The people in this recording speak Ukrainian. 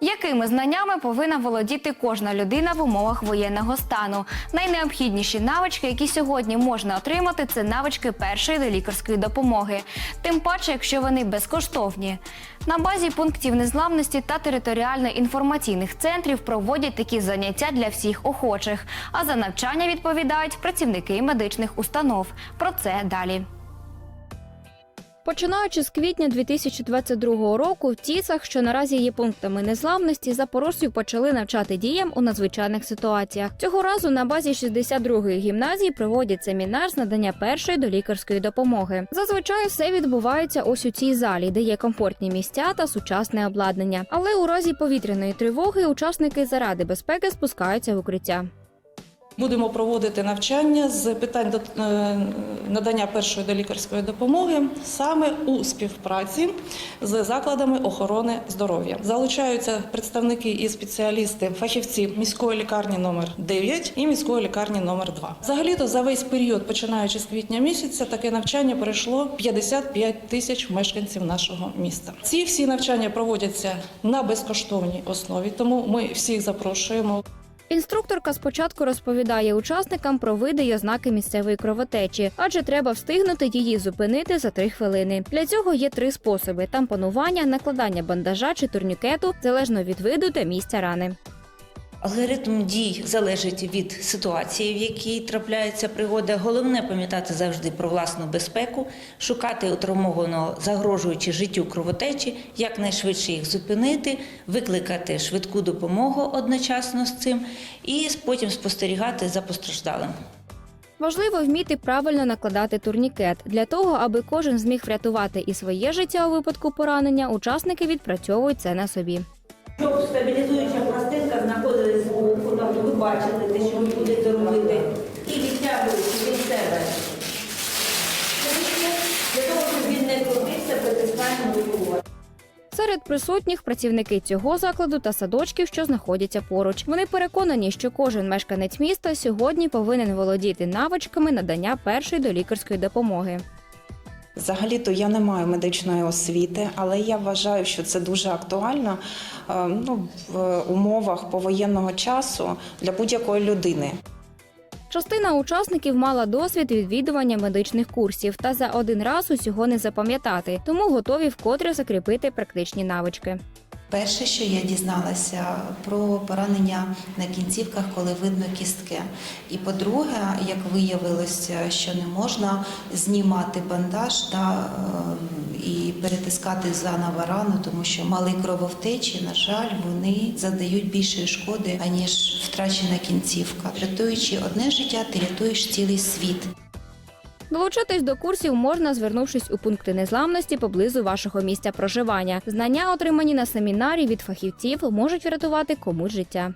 Якими знаннями повинна володіти кожна людина в умовах воєнного стану? Найнеобхідніші навички, які сьогодні можна отримати, це навички першої лікарської допомоги. Тим паче, якщо вони безкоштовні. На базі пунктів незламності та територіально-інформаційних центрів проводять такі заняття для всіх охочих. А за навчання відповідають працівники медичних установ. Про це далі. Починаючи з квітня 2022 року, в ТІСах, що наразі є пунктами незламності, запорожців почали навчати діям у надзвичайних ситуаціях. Цього разу на базі 62-ї гімназії проводять семінар з надання першої долікарської допомоги. Зазвичай все відбувається ось у цій залі, де є комфортні місця та сучасне обладнання. Але у разі повітряної тривоги учасники заради безпеки спускаються в укриття. Будемо проводити навчання з питань до- е, надання першої долікарської допомоги саме у співпраці з закладами охорони здоров'я. Залучаються представники і спеціалісти, фахівці міської лікарні номер 9 і міської лікарні номер 2. Взагалі-то за весь період, починаючи з квітня місяця, таке навчання пройшло 55 тисяч мешканців нашого міста. Ці всі навчання проводяться на безкоштовній основі, тому ми всіх запрошуємо. Інструкторка спочатку розповідає учасникам про види й ознаки місцевої кровотечі, адже треба встигнути її зупинити за три хвилини. Для цього є три способи: тампонування, накладання бандажа чи турнікету, залежно від виду та місця рани. Алгоритм дій залежить від ситуації, в якій трапляється пригода. Головне пам'ятати завжди про власну безпеку, шукати утравмованого, загрожуючи життю кровотечі, якнайшвидше їх зупинити, викликати швидку допомогу одночасно з цим і потім спостерігати за постраждалим. Важливо вміти правильно накладати турнікет. Для того, аби кожен зміг врятувати і своє життя у випадку поранення, учасники відпрацьовують це на собі. Щоб тобто ви бачили те, що ви будете робити, і відтягуючи від себе. Для того, щоб він не крутився, притискаємо руку. Серед присутніх працівники цього закладу та садочків, що знаходяться поруч. Вони переконані, що кожен мешканець міста сьогодні повинен володіти навичками надання першої долікарської допомоги. Взагалі-то я не маю медичної освіти, але я вважаю, що це дуже актуально е, ну, в умовах повоєнного часу для будь-якої людини. Частина учасників мала досвід відвідування медичних курсів та за один раз усього не запам'ятати, тому готові вкотре закріпити практичні навички. Перше, що я дізналася про поранення на кінцівках, коли видно кістки. І по-друге, як виявилося, що не можна знімати бандаж та, е, і перетискати заново рану, тому що мали крововтечі, на жаль, вони задають більше шкоди, аніж втрачена кінцівка. Рятуючи одне життя, ти рятуєш цілий світ. Долучитись до курсів можна, звернувшись у пункти незламності поблизу вашого місця проживання. Знання, отримані на семінарі від фахівців, можуть врятувати комусь життя.